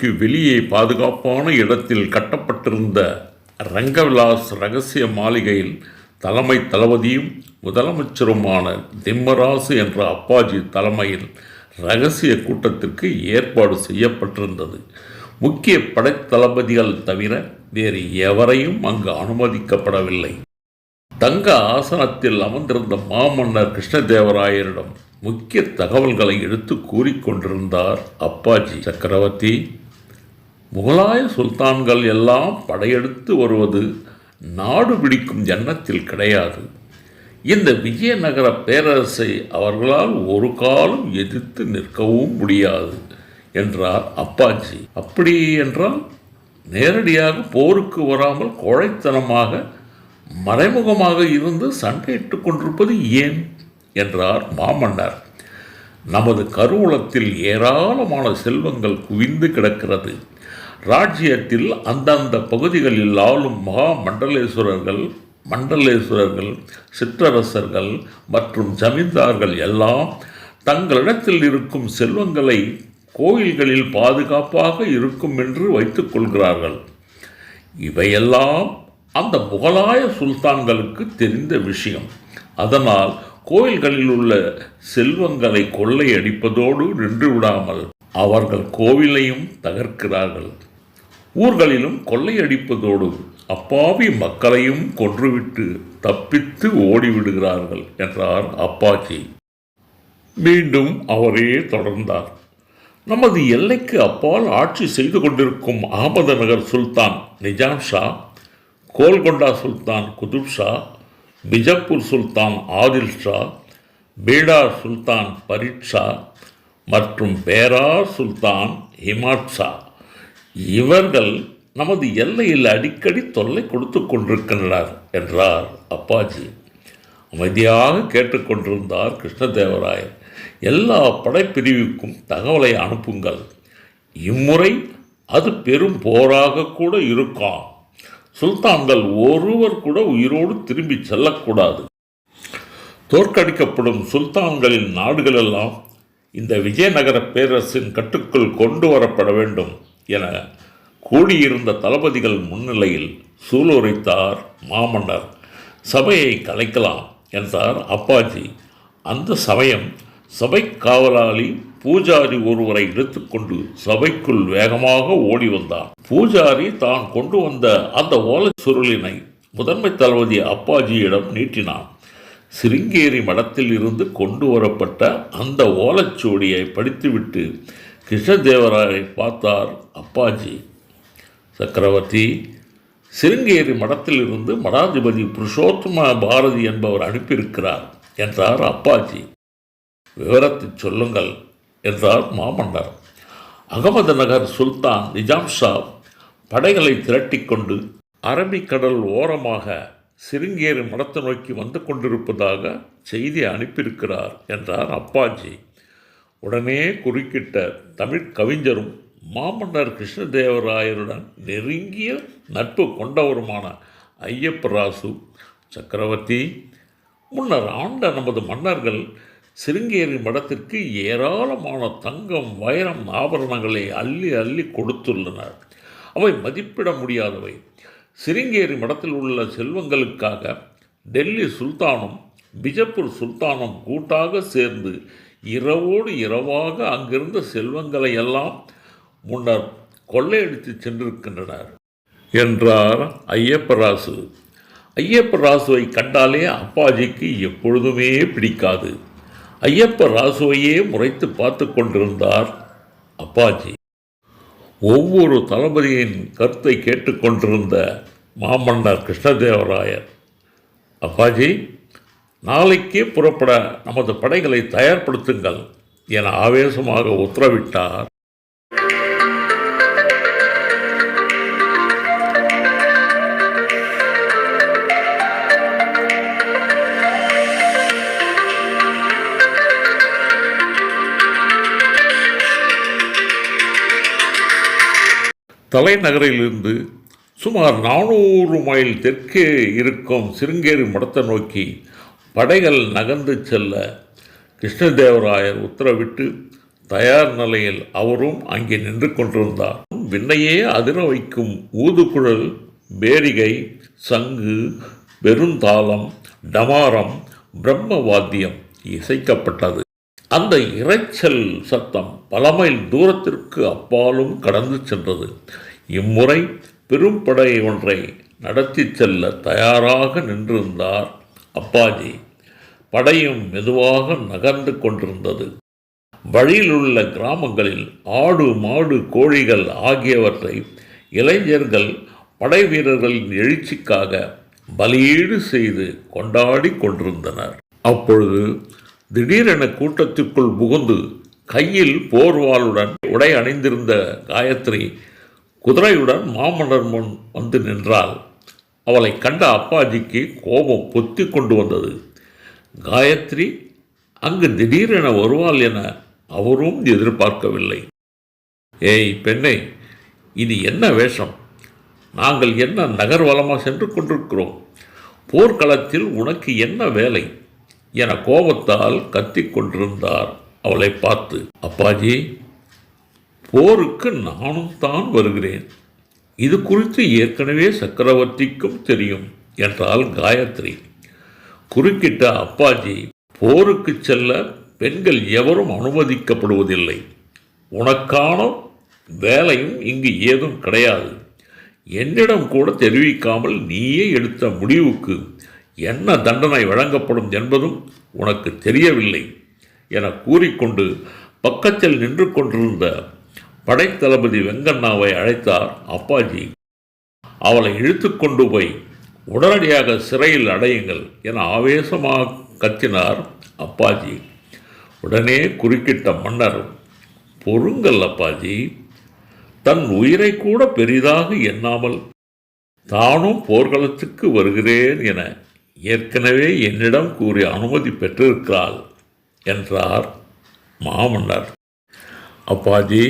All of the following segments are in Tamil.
அரண்மனைக்கு வெளியே பாதுகாப்பான இடத்தில் கட்டப்பட்டிருந்த ரங்கவிலாஸ் ரகசிய மாளிகையில் தலைமை தளபதியும் முதலமைச்சருமான திம்மராசு என்ற அப்பாஜி தலைமையில் ரகசிய கூட்டத்திற்கு ஏற்பாடு செய்யப்பட்டிருந்தது. முக்கிய படைத்தளபதிகள் தவிர வேறு எவரையும் அங்கு அனுமதிக்கப்படவில்லை. தங்க ஆசனத்தில் அமர்ந்திருந்த மாமன்னர் கிருஷ்ணதேவராயரிடம் முக்கிய தகவல்களை எடுத்து கூறிக்கொண்டிருந்தார் அப்பாஜி சக்கரவர்த்தி. முகலாய சுல்தான்கள் எல்லாம் படையெடுத்து வருவது நாடு பிடிக்கும் எண்ணத்தில் கிடையாது. இந்த விஜயநகர பேரரசை அவர்களால் ஒரு காலம் எதிர்த்து நிற்கவும் முடியாது என்றார் அப்பாஜி. அப்படி என்றால் நேரடியாக போருக்கு வராமல் கோழைத்தனமாக மறைமுகமாக இருந்து சண்டையிட்டுக் கொண்டிருப்பது ஏன்? என்றார் மாமன்னர். நமது கருவூலத்தில் ஏராளமான செல்வங்கள் குவிந்து கிடக்கிறது. ராஜ்யத்தில் அந்தந்த பகுதிகளில் ஆளும் மகா மண்டலேஸ்வரர்கள் மண்டலேஸ்வரர்கள் சிற்றரசர்கள் மற்றும் ஜமீன்தார்கள் எல்லாம் தங்களிடத்தில் இருக்கும் செல்வங்களை கோயில்களில் பாதுகாப்பாக இருக்கும் என்று வைத்துக் கொள்கிறார்கள். இவையெல்லாம் அந்த முகலாய சுல்தான்களுக்கு தெரிந்த விஷயம். அதனால் கோயில்களில் உள்ள செல்வங்களை கொள்ளையடிப்பதோடு நின்று விடாமல் அவர்கள் கோவிலையும் தகர்க்கிறார்கள். ஊர்களிலும் கொள்ளையடிப்பதோடு அப்பாவி மக்களையும் கொன்றுவிட்டு தப்பித்து ஓடிவிடுகிறார்கள் என்றார் அப்பாச்சி மீண்டும் அவரே தொடர்ந்தார். நமது எல்லைக்கு அப்பால் ஆட்சி செய்து கொண்டிருக்கும் அகமதுநகர் சுல்தான் நிஜாம் ஷா கோல்கொண்டா சுல்தான் குதுப் ஷா பிஜப்பூர் சுல்தான் ஆதில் ஷா பீடார் சுல்தான் பரீட் ஷா மற்றும் பேரார் சுல்தான் ஹிமாட் ஷா. இவர்கள் நமது எல்லையில் அடிக்கடி தொல்லை கொடுத்து கொண்டிருக்கின்றனர் என்றார் அப்பாஜி. அமைதியாக கேட்டுக்கொண்டிருந்தார் கிருஷ்ணதேவராயர். எல்லா படைப்பிரிவுக்கும் தகவலை அனுப்புங்கள். இம்முறை அது பெரும் போராக கூட இருக்காம். சுல்தான்கள் ஒருவர் கூட உயிரோடு திரும்பி செல்லக்கூடாது. தோற்கடிக்கப்படும் சுல்தான்களின் நாடுகளெல்லாம் இந்த விஜயநகர பேரரசின் கட்டுக்குள் கொண்டு வரப்பட வேண்டும். என கூடியிருந்த தளபதிகள் முன்னிலையில் சூளுரைத்தார் மாமன்னர். சபையை கலைக்கலாம் என்றார் அப்பாஜி. அந்த சமயம் சபை காவலாளி பூஜாரி ஒருவரை எடுத்துக்கொண்டு சபைக்குள் வேகமாக ஓடி வந்தான். பூஜாரி தான் கொண்டு வந்த அந்த ஓலைச் சுருளினை முதன்மை தளபதி அப்பாஜியிடம் நீட்டினான். சிருங்கேரி மடத்தில் இருந்து கொண்டு வரப்பட்ட அந்த ஓலைச்சுவடியை படித்துவிட்டு கிருஷ்ணதேவராயை பார்த்தார் அப்பாஜி சக்கரவர்த்தி. சிருங்கேரி மடத்திலிருந்து மடாதிபதி புருஷோத்தம பாரதி என்பவர் அனுப்பியிருக்கிறார் என்றார் அப்பாஜி. விவரத்தை சொல்லுங்கள் என்றார் மாமன்னர். அகமது நகர் சுல்தான் நிஜாம் ஷா படைகளை திரட்டிக்கொண்டு அரபிக்கடல் ஓரமாக சிருங்கேரி மடத்தை நோக்கி வந்து கொண்டிருப்பதாக செய்தி அனுப்பியிருக்கிறார் என்றார் அப்பாஜி. உடனே குறுக்கிட்ட தமிழ் கவிஞரும் மாமன்னர் கிருஷ்ணதேவராயருடன் நெருங்கிய நட்பு கொண்டவருமான ஐயப்பராசு சக்கரவர்த்தி முன்னர் ஆண்ட நமது மன்னர்கள் சிருங்கேரி மடத்திற்கு ஏராளமான தங்கம் வைரம் ஆபரணங்களை அள்ளி அள்ளி கொடுத்துள்ளனர். அவை மதிப்பிட முடியாதவை. சிருங்கேரி மடத்தில் உள்ள செல்வங்களுக்காக டெல்லி சுல்தானும் பிஜப்பூர் சுல்தானும் கூட்டாக சேர்ந்து இரவோடு இரவாக அங்கிருந்த செல்வங்களை எல்லாம் முன்னர் கொள்ளையடித்து சென்றிருக்கின்றனர் என்றார் ஐயப்பராசு. ஐயப்பராசுவை கண்டாலே அப்பாஜிக்கு எப்பொழுதுமே பிடிக்காது. ஐயப்ப ராசுவையே முறைத்து பார்த்து கொண்டிருந்தார் அப்பாஜி. ஒவ்வொரு தளபதியின் கருத்தை கேட்டுக்கொண்டிருந்த மாமன்னர் கிருஷ்ணதேவராயர் அப்பாஜி நாளைக்கே புறப்பட நமது படைகளை தயார்படுத்துங்கள் என ஆவேசமாக உத்தரவிட்டார். தலைநகரிலிருந்து சுமார் நானூறு மைல் தெற்கே இருக்கும் சிருங்கேரி மடத்தை நோக்கி படைகள் நகர்ந்து செல்ல கிருஷ்ணதேவராயர் உத்தரவிட்டு தயார் நிலையில் அவரும் அங்கே நின்று கொண்டிருந்தார். விண்ணையே அதிர வைக்கும் ஊதுகுழல் பேரிகை சங்கு பெருந்தாளம் டமாரம் பிரம்ம வாத்தியம் இசைக்கப்பட்டது. அந்த இரைச்சல் சத்தம் பல மைல் தூரத்திற்கு அப்பாலும் கடந்து சென்றது. இம்முறை பெரும் படை ஒன்றை நடத்தி செல்ல தயாராக நின்றிருந்தார். அப்பாஜி படையும் மெதுவாக நகர்ந்து கொண்டிருந்தது. வழியில் உள்ள கிராமங்களில் ஆடு மாடு கோழிகள் ஆகியவற்றை இளைஞர்கள் படை வீரர்களின் எழுச்சிக்காக பலியீடு செய்து கொண்டாடி கொண்டிருந்தனர். அப்பொழுது திடீரென கூட்டத்திற்குள் புகுந்து கையில் போர்வாளுடன் உடை அணிந்திருந்த காயத்ரி குதிரையுடன் மாமன்னர் முன் வந்து நின்றாள். அவளை கண்ட அப்பாஜிக்கு கோபம் பொத்தி கொண்டு வந்தது. காயத்ரி அங்கு திடீரென வருவாள் என அவரும் எதிர்பார்க்கவில்லை. ஏய் பெண்ணே இது என்ன வேஷம்? நாங்கள் என்ன நகர்வலமாக சென்று கொண்டிருக்கிறோம்? போர்க்களத்தில் உனக்கு என்ன வேலை? என கோபத்தால் கத்திக் கொண்டிருந்தார் அவளை பார்த்து. அப்பாஜி போருக்கு நானும் தான் வருகிறேன். இது குறித்து ஏற்கனவே சக்கரவர்த்திக்கும் தெரியும் என்றால் காயத்ரி. குறுக்கிட்ட அப்பாஜி போருக்கு செல்ல பெண்கள் எவரும் அனுமதிக்கப்படுவதில்லை. உனக்கான வேலையும் இங்கு ஏதும் கிடையாது. என்னிடம் கூட தெரிவிக்காமல் நீயே எடுத்த முடிவுக்கு என்ன தண்டனை வழங்கப்படும் என்பதும் உனக்கு தெரியவில்லை என கூறிக்கொண்டு பக்கத்தில் நின்று கொண்டிருந்த படைத்தளபதி வெங்கண்ணாவை அழைத்தார் அப்பாஜி. அவளை இழுத்து கொண்டு போய் உடனடியாக சிறையில் அடையுங்கள் என ஆவேசமாக கத்தினார் அப்பாஜி. உடனே குறுக்கிட்ட மன்னர் பொறுங்கள் அப்பாஜி. தன் உயிரை கூட பெரிதாக எண்ணாமல் தானும் போர்க்களத்துக்கு வருகிறேன் என ஏற்கனவே என்னிடம் கூறி அனுமதி பெற்றிருக்கிறாள் என்றார் மாமன்னர். அப்பாஜி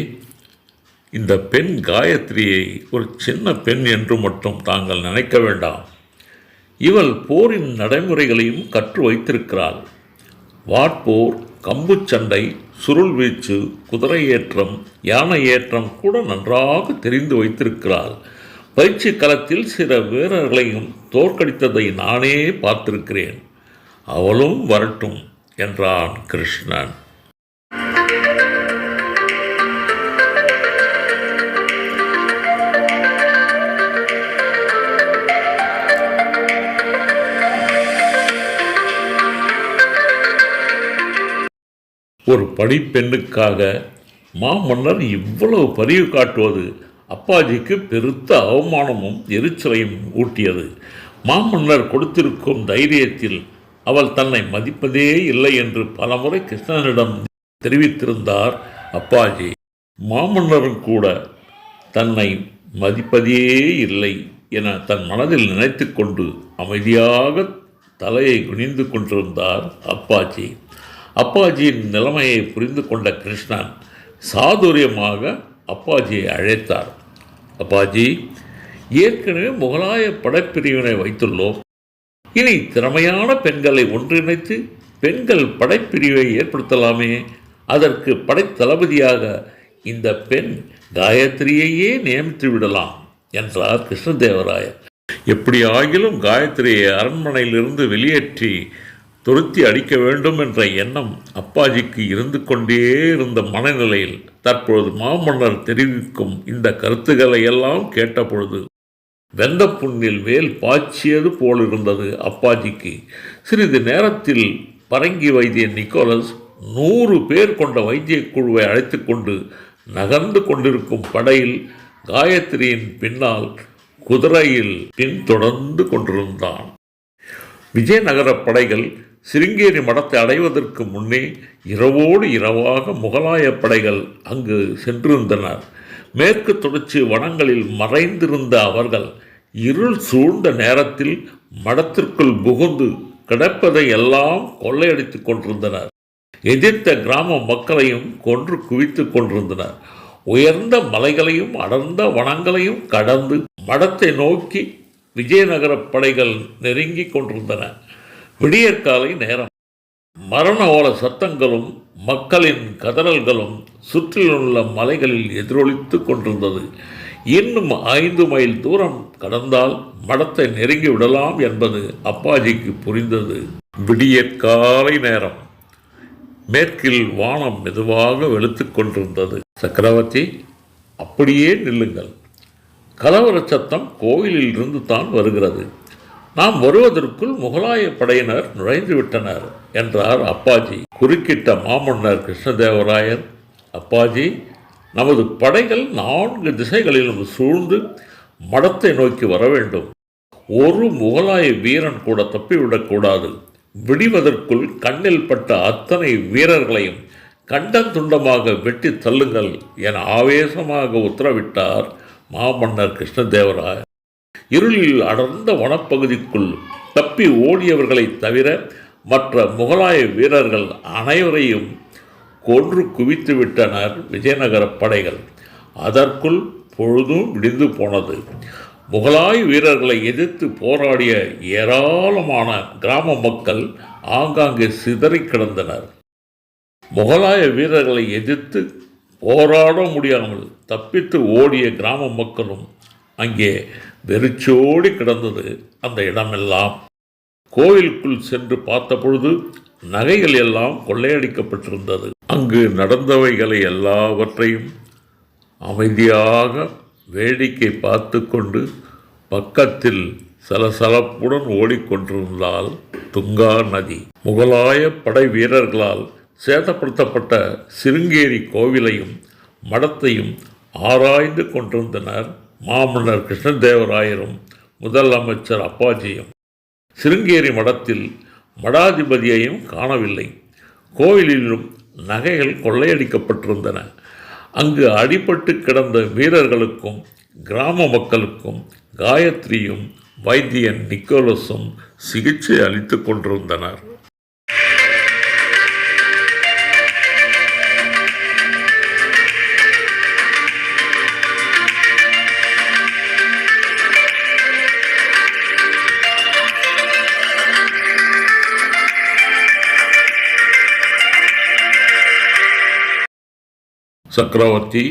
இந்த பெண் காயத்ரியை ஒரு சின்ன பெண் என்று மட்டும் தாங்கள் நினைக்க வேண்டாம். இவள் போரின் நடைமுறைகளையும் கற்று வைத்திருக்கிறாள். வாட்போர் கம்பு சண்டை சுருள் வீச்சு குதிரை ஏற்றம் யானை ஏற்றம் கூட நன்றாக தெரிந்து வைத்திருக்கிறாள். பயிற்சி களத்தில் சில வீரர்களையும் தோற்கடித்ததை நானே பார்த்திருக்கிறேன். அவளும் வரட்டும் என்றான் கிருஷ்ணன். ஒரு படிப்பெண்ணுக்காக மாமன்னர் இவ்வளவு பரிவு காட்டுவது அப்பாஜிக்கு பெருத்த அவமானமும் எரிச்சலையும் ஊட்டியது. மாமன்னர் கொடுத்திருக்கும் தைரியத்தில் அவள் தன்னை மதிப்பதே இல்லை என்று பலமுறை கிருஷ்ணனிடம் தெரிவித்திருந்தார் அப்பாஜி. மாமன்னரும் கூட தன்னை மதிப்பதே இல்லை என தன் மனதில் நினைத்து கொண்டு அமைதியாக தலையை குனிந்து கொண்டிருந்தார் அப்பாஜி. அப்பாஜியின் நிலைமையை புரிந்து கொண்ட கிருஷ்ணன் சாதுரியமாக அப்பாஜியை அழைத்தார். அப்பாஜி ஏற்கனவே முகலாய படைப்பிரிவினை வைத்துள்ளோம். இனி திறமையான பெண்களை ஒன்றிணைத்து பெண்கள் படைப்பிரிவை ஏற்படுத்தலாமே. அதற்கு படைத்தளபதியாக இந்த பெண் காயத்ரியையே நியமித்து விடலாம் என்றார் கிருஷ்ணதேவராயர். எப்படி ஆகிலும் காயத்ரியை அரண்மனையிலிருந்து வெளியேற்றி துருத்தி அடிக்க வேண்டும் என்ற எண்ணம் அப்பாஜிக்கு இருந்து கொண்டே இருந்த மனநிலையில் தற்பொழுது மாமன்னர் தெரிவிக்கும் இந்த கருத்துக்களை எல்லாம் கேட்டபொழுது வெந்த புண்ணில் வேல் பாய்ச்சியது போலிருந்தது அப்பாஜிக்கு. சிறிது நேரத்தில் பரங்கி வைத்தியன் நிக்கோலஸ் நூறு பேர் கொண்ட வைத்திய குழுவை அழைத்து கொண்டு நகர்ந்து கொண்டிருக்கும் படையில் காயத்ரியின் பின்னால் குதிரையில் பின்தொடர்ந்து கொண்டிருந்தான். விஜயநகர படைகள் சிருங்கேரி மடத்தை அடைவதற்கு முன்னே இரவோடு இரவாக முகலாய படைகள் அங்கு சென்றிருந்தனர். மேற்கு தொடர்ச்சி வனங்களில் மறைந்திருந்த அவர்கள் இருள் சூழ்ந்த நேரத்தில் மடத்திற்குள் புகுந்து கிடப்பதை எல்லாம் கொள்ளையடித்துக் கொண்டிருந்தனர். எதிர்த்த கிராம மக்களையும் கொன்று குவித்துக் கொண்டிருந்தனர். உயர்ந்த மலைகளையும் அடர்ந்த வனங்களையும் கடந்து மடத்தை நோக்கி விஜயநகர படைகள் நெருங்கி கொண்டிருந்தன. விடியற்காலை நேரம். மரண ஓல சத்தங்களும் மக்களின் கதறல்களும் சுற்றிலுள்ள மலைகளில் எதிரொலித்து கொண்டிருந்தது. இன்னும் ஐந்து மைல் தூரம் கடந்தால் மடத்தை நெருங்கி விடலாம் என்பது அப்பாஜிக்கு புரிந்தது. விடியற்காலை நேரம். மேற்கில் வானம் மெதுவாக வெளுத்து கொண்டிருந்தது. சக்கரவர்த்தி அப்படியே நில்லுங்கள். கலவர சத்தம் கோயிலில் இருந்து தான் வருகிறது. நாம் வருவதற்குள் முகலாய படையினர் நுழைந்து விட்டனர் என்றார் அப்பாஜி. குறுக்கிட்ட மாமன்னர் கிருஷ்ணதேவராயர். அப்பாஜி நமது படைகள் நான்கு திசைகளிலும் சூழ்ந்து மடத்தை நோக்கி வர வேண்டும். ஒரு முகலாய வீரன் கூட தப்பிவிடக்கூடாது விடிவதற்குள் கண்ணில் பட்ட அத்தனை வீரர்களையும் கண்டந்துண்டமாக வெட்டி தள்ளுங்கள் என ஆவேசமாக உத்தரவிட்டார் மாமன்னர் கிருஷ்ணதேவராயர். இருளில் அடர்ந்த வனப்பகுதிக்குள் தப்பி ஓடியவர்களைத் தவிர மற்ற முகலாய வீரர்கள் அனைவரையும் கொன்று குவித்து விட்டனர் விஜயநகர படைகள். அதற்குள் பொழுதும் விடிந்து போனது. முகலாய வீரர்களை எதிர்த்து போராடிய ஏராளமான கிராம மக்கள் ஆங்காங்கே சிதறிக் கிடந்தனர். முகலாய வீரர்களை எதிர்த்து போராட முடியாமல் தப்பித்து ஓடிய கிராம மக்களும் அங்கே வெறிச்சோடி கிடந்தது அந்த இடமெல்லாம். கோவிலுக்குள் சென்று பார்த்தபொழுது நகைகள் எல்லாம் கொள்ளையடிக்கப்பட்டிருந்தது. அங்கு நடந்தவைகளை எல்லாவற்றையும் அமைதியாக வேடிக்கை பார்த்து கொண்டு பக்கத்தில் சலசலப்புடன் ஓடிக்கொண்டிருந்தால் துங்கா நதி. முகலாய படை வீரர்களால் சேதப்படுத்தப்பட்ட சிருங்கேரி கோவிலையும் மடத்தையும் ஆராய்ந்து கொண்டிருந்தனர். மாமன்னர் கிருஷ்ணதேவராயரும் முதல் அமைச்சர் அப்பாஜியும். சிருங்கேரி மடத்தில் மடாதிபதியையும் காணவில்லை. கோவிலிலும் நகைகள் கொள்ளையடிக்கப்பட்டிருந்தன. அங்கு அடிபட்டு கிடந்த வீரர்களுக்கும் கிராம மக்களுக்கும் காயத்ரியும் வைத்தியன் நிக்கோலஸும் சிகிச்சை அளித்துக் கொண்டிருந்தனர். சக்கரவர்த்தி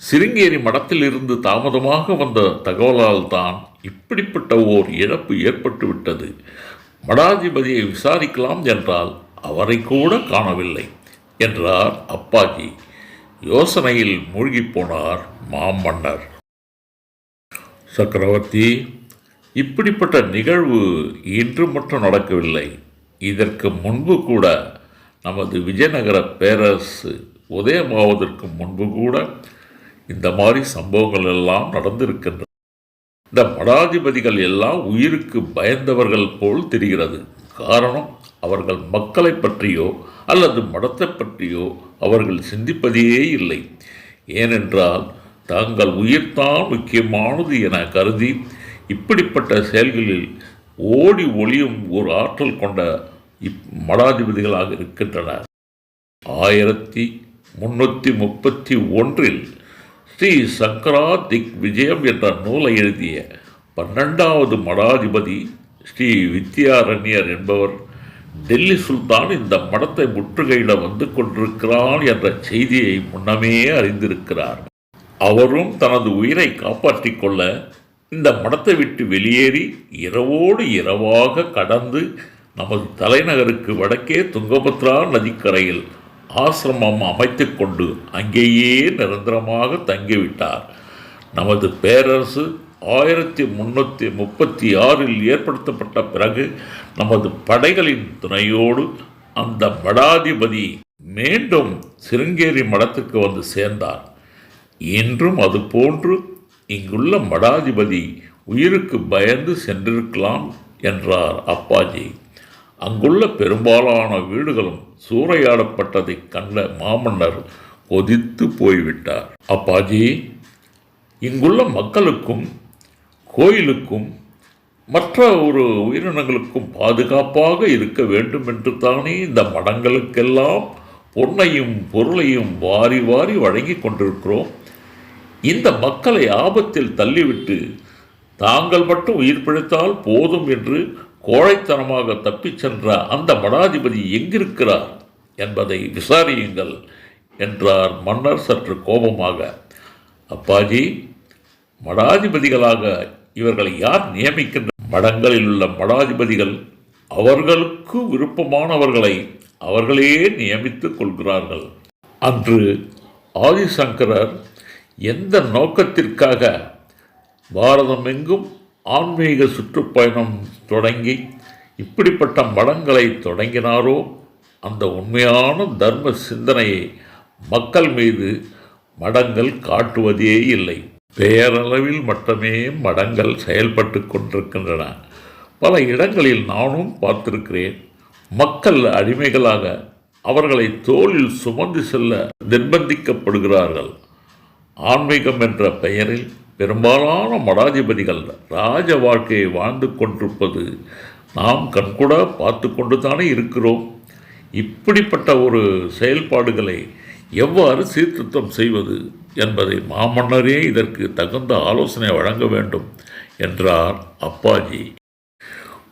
சிருங்கேரி மடத்திலிருந்து தாமதமாக வந்த தகவலால் தான் இப்படிப்பட்ட ஓர் இழப்பு ஏற்பட்டுவிட்டது மடாதிபதியை விசாரிக்கலாம் என்றால் அவரை கூட காணவில்லை என்றார் அப்பாஜி. யோசனையில் மூழ்கிப் போனார் மாமன்னர். சக்கரவர்த்தி இப்படிப்பட்ட நிகழ்வு இன்று மட்டும் நடக்கவில்லை. இதற்கு முன்பு கூட நமது விஜயநகர பேரரசு உதயமாவதற்கு முன்பு கூட இந்த மாதிரி சம்பவங்கள் எல்லாம் நடந்திருக்கின்றன இந்த மடாதிபதிகள் எல்லாம் உயிருக்கு பயந்தவர்கள் போல் தெரிகிறது. காரணம் அவர்கள் மக்களை பற்றியோ அல்லது மடத்தை பற்றியோ அவர்கள் சிந்திப்பதே இல்லை. ஏனென்றால் தங்கள் உயிர்தான் முக்கியமானது என கருதி இப்படிப்பட்ட செயல்களில் ஓடி ஒளியும் ஒரு ஆற்றல் கொண்ட இப் மடாதிபதிகளாக இருக்கின்றனர். ஆயிரத்தி முன்னூற்றி முப்பத்தி ஒன்றில் ஸ்ரீ சங்கரா திக் விஜயம் என்ற நூலை எழுதிய பன்னெண்டாவது மடாதிபதி ஸ்ரீ வித்யாரண்யர் என்பவர் டெல்லி சுல்தான் இந்த மடத்தை முற்றுகையிட வந்து கொண்டிருக்கிறான் என்ற செய்தியை முன்னமே அறிந்திருக்கிறார். அவரும் தனது உயிரை காப்பாற்றிக் கொள்ள இந்த மடத்தை விட்டு வெளியேறி இரவோடு இரவாக கடந்து நமது தலைநகருக்கு வடக்கே துங்கபத்ரா நதிக்கரையில் ஆசிரமம் அமைத்து கொண்டு அங்கேயே நிரந்தரமாக தங்கிவிட்டார். நமது பேரரசு ஆயிரத்தி முன்னூற்றி முப்பத்தி ஆறில் ஏற்படுத்தப்பட்ட பிறகு நமது படைகளின் துணையோடு அந்த மடாதிபதி மீண்டும் சிருங்கேரி மடத்துக்கு வந்து சேர்ந்தார். இன்றும் அதுபோன்று இங்குள்ள மடாதிபதி உயிருக்கு பயந்து சென்றிருக்கலாம் என்றார் அப்பாஜி. அங்குள்ள பெரும்பாலான வீடுகளும் சூறையாடப்பட்டதைக் கண்ட மாமன்னர் கொதித்து போய்விட்டார். அப்பாஜி இங்குள்ள மக்களுக்கும் கோயிலுக்கும் மற்ற ஒரு உயிரினங்களுக்கும் பாதுகாப்பாக இருக்க வேண்டும் என்று தானே இந்த மடங்களுக்கெல்லாம் பொன்னையும் பொருளையும் வாரி வாரி வழங்கி கொண்டிருக்கிறோம். இந்த மக்களை ஆபத்தில் தள்ளிவிட்டு தாங்கள் மட்டும் உயிர் பிழைத்தால் போதும் என்று கோழைத்தனமாக தப்பிச் சென்ற அந்த மடாதிபதி எங்கிருக்கிறார் என்பதை விசாரியுங்கள் என்றார் மன்னர் சற்று கோபமாக. அப்பாஜி மடாதிபதிகளாக இவர்களை யார் நியமிக்கின்ற? மடங்களில் உள்ள மடாதிபதிகள் அவர்களுக்கு விருப்பமானவர்களை அவர்களே நியமித்துக் கொள்கிறார்கள். அன்று ஆதிசங்கரர் எந்த நோக்கத்திற்காக பாரதமெங்கும் ஆன்மீக சுற்றுப்பயணம் தொடங்கி இப்படிப்பட்ட மடங்களை தொடங்கினாரோ அந்த உண்மையான தர்ம சிந்தனையை மக்கள் மீது மடங்கள் காட்டுவதே இல்லை. பேரளவில் மட்டுமே மடங்கள் செயல்பட்டு கொண்டிருக்கின்றன. பல இடங்களில் நானும் பார்த்திருக்கிறேன். மக்கள் அடிமைகளாக அவர்களை தோளில் சுமந்து செல்ல நிர்பந்திக்கப்படுகிறார்கள். ஆன்மீகம் என்ற பெயரில் பெரும்பாலான மடாதிபதிகள் ராஜ வாழ்க்கையை வாழ்ந்து கொண்டிருப்பது நாம் கண்கூட பார்த்து கொண்டு தானே இருக்கிறோம். இப்படிப்பட்ட ஒரு செயல்பாடுகளை எவ்வாறு சீர்திருத்தம் செய்வது என்பதை மாமன்னரே இதற்கு தகுந்த ஆலோசனை வழங்க வேண்டும் என்றார் அப்பாஜி.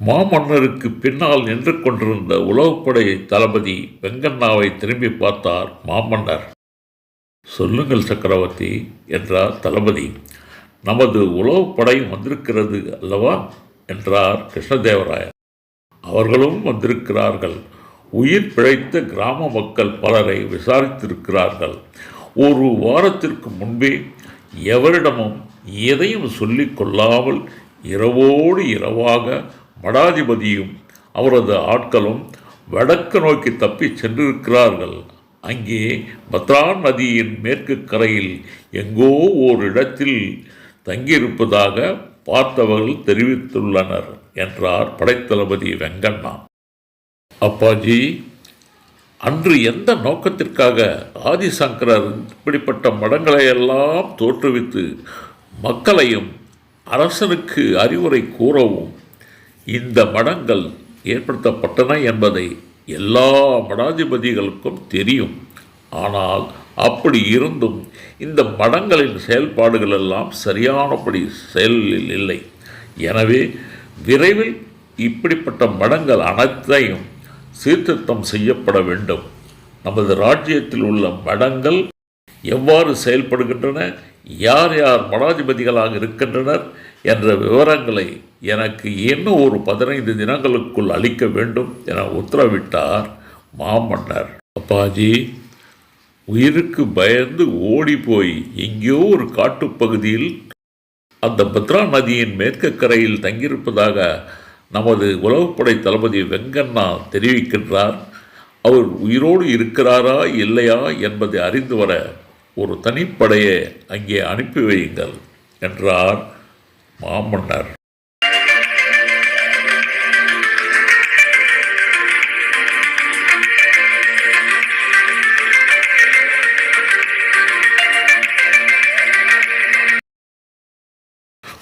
மாமன்னருக்கு பின்னால் நின்று கொண்டிருந்த உளவுப்படை தளபதி வெங்கண்ணாவை திரும்பி பார்த்தார் மாமன்னர். சொல்லுங்கள் சக்கரவர்த்தி என்றார் தளபதி. நமது உளவுப்படை வந்திருக்கிறது அல்லவா? என்றார் கிருஷ்ணதேவராயர். அவர்களும் வந்திருக்கிறார்கள். உயிர் பிழைத்த கிராம மக்கள் பலரை விசாரித்திருக்கிறார்கள். ஒரு வாரத்திற்கு முன்பே எவரிடமும் எதையும் சொல்லிக் கொள்ளாமல் இரவோடு இரவாக மடாதிபதியும் அவரது ஆட்களும் வடக்கு நோக்கி தப்பிச் சென்றிருக்கிறார்கள். அங்கே பத்ரா நதியின் மேற்கு கரையில் எங்கோ ஓரிடத்தில் தங்கியிருப்பதாக பார்த்தவர்கள் தெரிவித்துள்ளனர் என்றார் படைத்தளபதி வெங்கண்ணா. அப்பாஜி அன்று எந்த நோக்கத்திற்காக ஆதிசங்கரர் இப்படிப்பட்ட மடங்களை எல்லாம் தோற்றுவித்து மக்களையும் அரசனுக்கு அறிவுரை கூறவும் இந்த மடங்கள் ஏற்படுத்தப்பட்டன என்பதை எல்லா மடாதிபதிகளுக்கும் தெரியும். ஆனால் அப்படி இருந்தும் இந்த மடங்களின் செயல்பாடுகள் எல்லாம் சரியானபடி செயலில் இல்லை. எனவே விரைவில் இப்படிப்பட்ட மடங்கள் அனைத்தையும் சீர்திருத்தம் செய்யப்பட வேண்டும். நமது ராஜ்யத்தில் உள்ள மடங்கள் எவ்வாறு செயல்படுகின்றன யார் யார் மடாதிபதிகளாக இருக்கின்றனர் என்ற விவரங்களை எனக்கு இன்னும் ஒரு பதினைந்து தினங்களுக்குள் அளிக்க வேண்டும் என உத்தரவிட்டார் மாமன்னர். அப்பாஜி. உயிருக்கு பயந்து ஓடி போய் எங்கேயோ ஒரு காட்டுப்பகுதியில் அந்த பத்ரா நதியின் மேற்கு கரையில் தங்கியிருப்பதாக நமது உளவுப்படை தளபதி வெங்கண்ணா தெரிவிக்கின்றார். அவர் உயிரோடு இருக்கிறாரா இல்லையா என்பதை அறிந்து வர ஒரு தனிப்படையை அங்கே அனுப்பி வையுங்கள் என்றார் மாமன்னர்.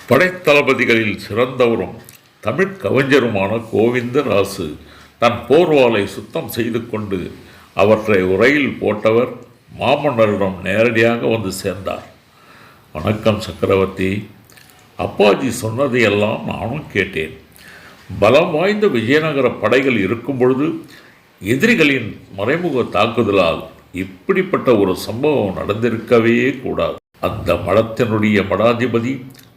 படைத்தளபதிகளில் சிறந்தவரும் தமிழ் கவிஞருமான கோவிந்தராசு தன் போர்வாலை சுத்தம் செய்து கொண்டு அவற்றை உரையில் போட்டவர் மாமன்னரிடம் நேரடியாக வந்து சேர்ந்தார். வணக்கம் சக்கரவர்த்தி. அப்பாஜி சொன்னதையெல்லாம் நானும் கேட்டேன். பலம் வாய்ந்த விஜயநகர படைகள் இருக்கும் பொழுது எதிரிகளின் மறைமுக தாக்குதலால் இப்படிப்பட்ட ஒரு சம்பவம் நடந்திருக்கவே கூடாது. அந்த மடத்தினுடைய மடாதிபதி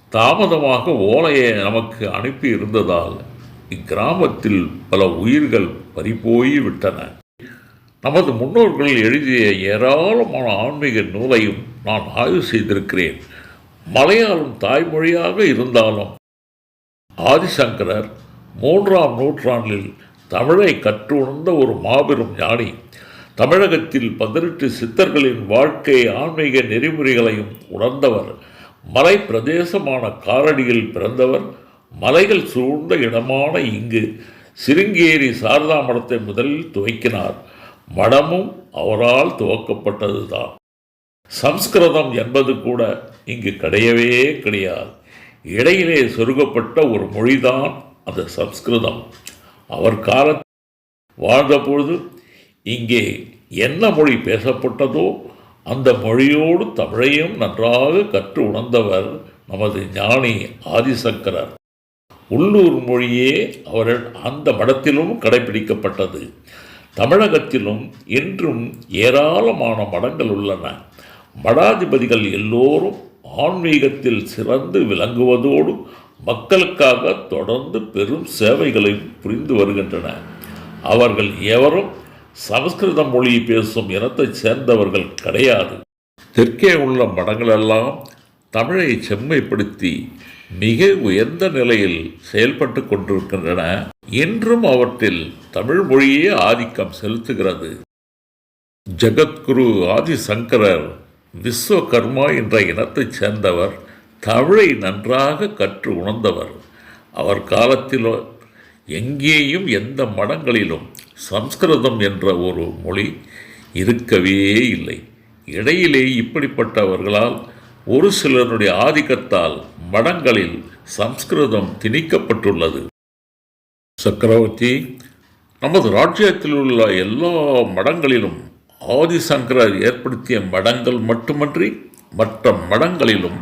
தாமதமாக ஓலையை நமக்கு அனுப்பி இருந்ததால் இக்கிராமத்தில் பல உயிர்கள் பறிபோய் விட்டன நமது முன்னோர்கள் எழுதிய ஏராளமான ஆன்மீக நூலையும் நான் ஆய்வு செய்திருக்கிறேன். மலையாளம் தாய்மொழியாக இருந்தாலும் ஆதிசங்கரர் மூன்றாம் நூற்றாண்டில் தமிழை கற்று உணர்ந்த ஒரு மாபெரும் ஞானி. தமிழகத்தில் பதினெட்டு சித்தர்களின் வாழ்க்கை ஆன்மீக நெறிமுறைகளையும் உணர்ந்தவர். மலை பிரதேசமான காரடியில் பிறந்தவர் மலைகள் சூழ்ந்த இடமான இங்கு சிருங்கேரி சாரதா மடத்தை முதலில் துவக்கினார். மடமும் அவரால் துவக்கப்பட்டதுதான். சம்ஸ்கிருதம் என்பது கூட இங்கு கிடையவே கிடையாது. இடையிலே சொருகப்பட்ட ஒரு மொழிதான் அந்த சம்ஸ்கிருதம். அவர் காலத்தில் வாழ்ந்தபொழுது இங்கே என்ன மொழி பேசப்பட்டதோ அந்த மொழியோடு தமிழையும் நன்றாக கற்று உணர்ந்தவர் நமது ஞானி ஆதிசங்கரர். உள்ளூர் மொழியே அவர் அந்த மடத்திலும் கடைபிடிக்கப்பட்டது. தமிழகத்திலும் இன்றும் ஏராளமான மடங்கள் உள்ளன. மடாதிபதிகள் எல்லோரும் ஆன்மீகத்தில் சிறந்து விளங்குவதோடு மக்களுக்காக தொடர்ந்து பெரும் சேவைகளையும் புரிந்து வருகின்றன அவர்கள் எவரும் சமஸ்கிருத மொழி பேசும் இனத்தைச் சேர்ந்தவர்கள் கிடையாது. தெற்கே உள்ள மடங்களெல்லாம் தமிழை செம்மைப்படுத்தி மிக உயர்ந்த நிலையில் செயல்பட்டு கொண்டிருக்கின்றன. இன்றும் அவற்றில் தமிழ் மொழியே ஆதிக்கம் செலுத்துகிறது. ஜகத்குரு ஆதிசங்கரர் விஸ்வகர்மா என்ற இனத்தைச் சேர்ந்தவர் தமிழை நன்றாக கற்று உணர்ந்தவர். அவர் காலத்தில் எங்கேயும் எந்த மடங்களிலும் சம்ஸ்கிருதம் என்ற ஒரு மொழி இருக்கவே இல்லை. இடையிலே இப்படிப்பட்டவர்களால் ஒரு சிலருடைய ஆதிக்கத்தால் மடங்களில் சம்ஸ்கிருதம் திணிக்கப்பட்டுள்ளது. சக்கரவர்த்தி நமது ராஜ்யத்தில் உள்ள எல்லா மடங்களிலும் ஆதிசங்கரர் ஏற்படுத்திய மடங்கள் மட்டுமன்றி மற்ற மடங்களிலும்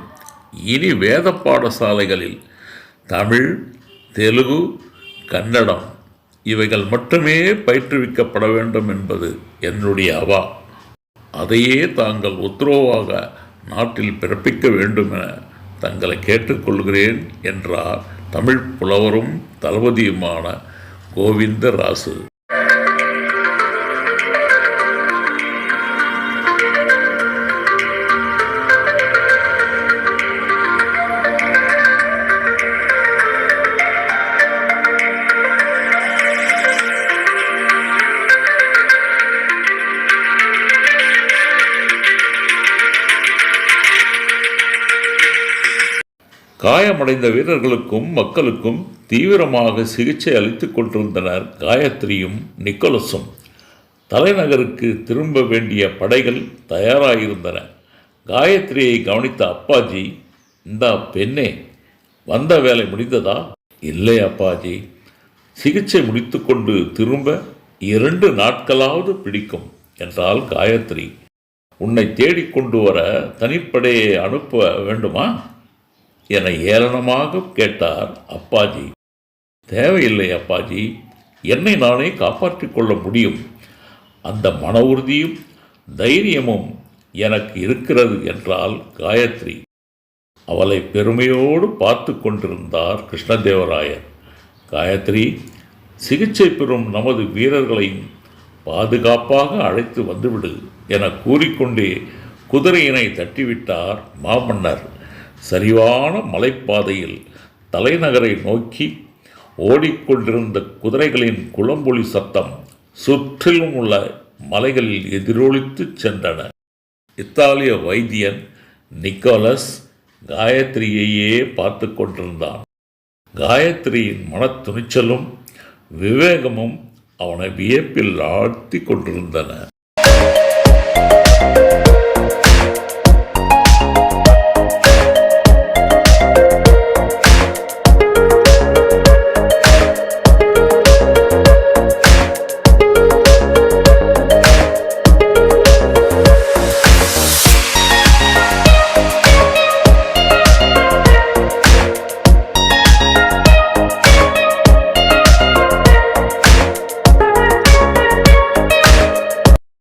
இனி வேத பாடசாலைகளில் தமிழ் தெலுங்கு கன்னடம் இவைகள் மட்டுமே பயிற்றுவிக்கப்பட வேண்டும் என்பது என்னுடைய அவா. அதையே தாங்கள் உத்தரவாக நாட்டில் பிறப்பிக்க வேண்டும் என தங்களை கேட்டுக்கொள்கிறேன் என்றார் தமிழ் புலவரும் தளபதியுமான கோவிந்தராசு. காயமடைந்த வீரர்களுக்கும் மக்களுக்கும் தீவிரமாக சிகிச்சை அளித்துக் கொண்டிருந்தனர் காயத்ரியும் நிக்கோலஸும் தலைநகருக்கு திரும்ப வேண்டிய படைகள் தயாராகியிருந்தன காயத்ரியை கவனித்த அப்பாஜி இந்த பெண்ணே வந்த வேலை முடிந்ததா? இல்லை அப்பாஜி. சிகிச்சை முடித்துக்கொண்டு திரும்ப இரண்டு நாட்களாவது பிடிக்கும் என்றால் காயத்ரி. உன்னை தேடிக்கொண்டு வர தனிப்படையை அனுப்ப வேண்டுமா? என ஏளனமாக கேட்டார் அப்பாஜி. தேவையில்லை அப்பாஜி என்னை நானே காப்பாற்றிக் கொள்ள முடியும். அந்த மன உறுதியும் தைரியமும் எனக்கு இருக்கிறது என்றால் காயத்ரி. அவளை பெருமையோடு பார்த்து கொண்டிருந்தார் கிருஷ்ணதேவராயர். காயத்ரி சிகிச்சை பெறும் நமது வீரர்களையும் பாதுகாப்பாக அழைத்து வந்துவிடு என கூறிக்கொண்டே குதிரையினை தட்டிவிட்டார் மாமன்னர். சரிவான மலைப்பாதையில் தலைநகரை நோக்கி ஓடிக்கொண்டிருந்த குதிரைகளின் குளம்பொலி சத்தம் சுற்றிலும் உள்ள மலைகளில் எதிரொலித்துச் சென்றன. இத்தாலிய வைத்தியன் நிக்கோலஸ் காயத்ரியையே பார்த்து கொண்டிருந்தான். காயத்ரியின் மனத்துணிச்சலும் விவேகமும் அவனை வியப்பில் ஆழ்த்தி கொண்டிருந்தன.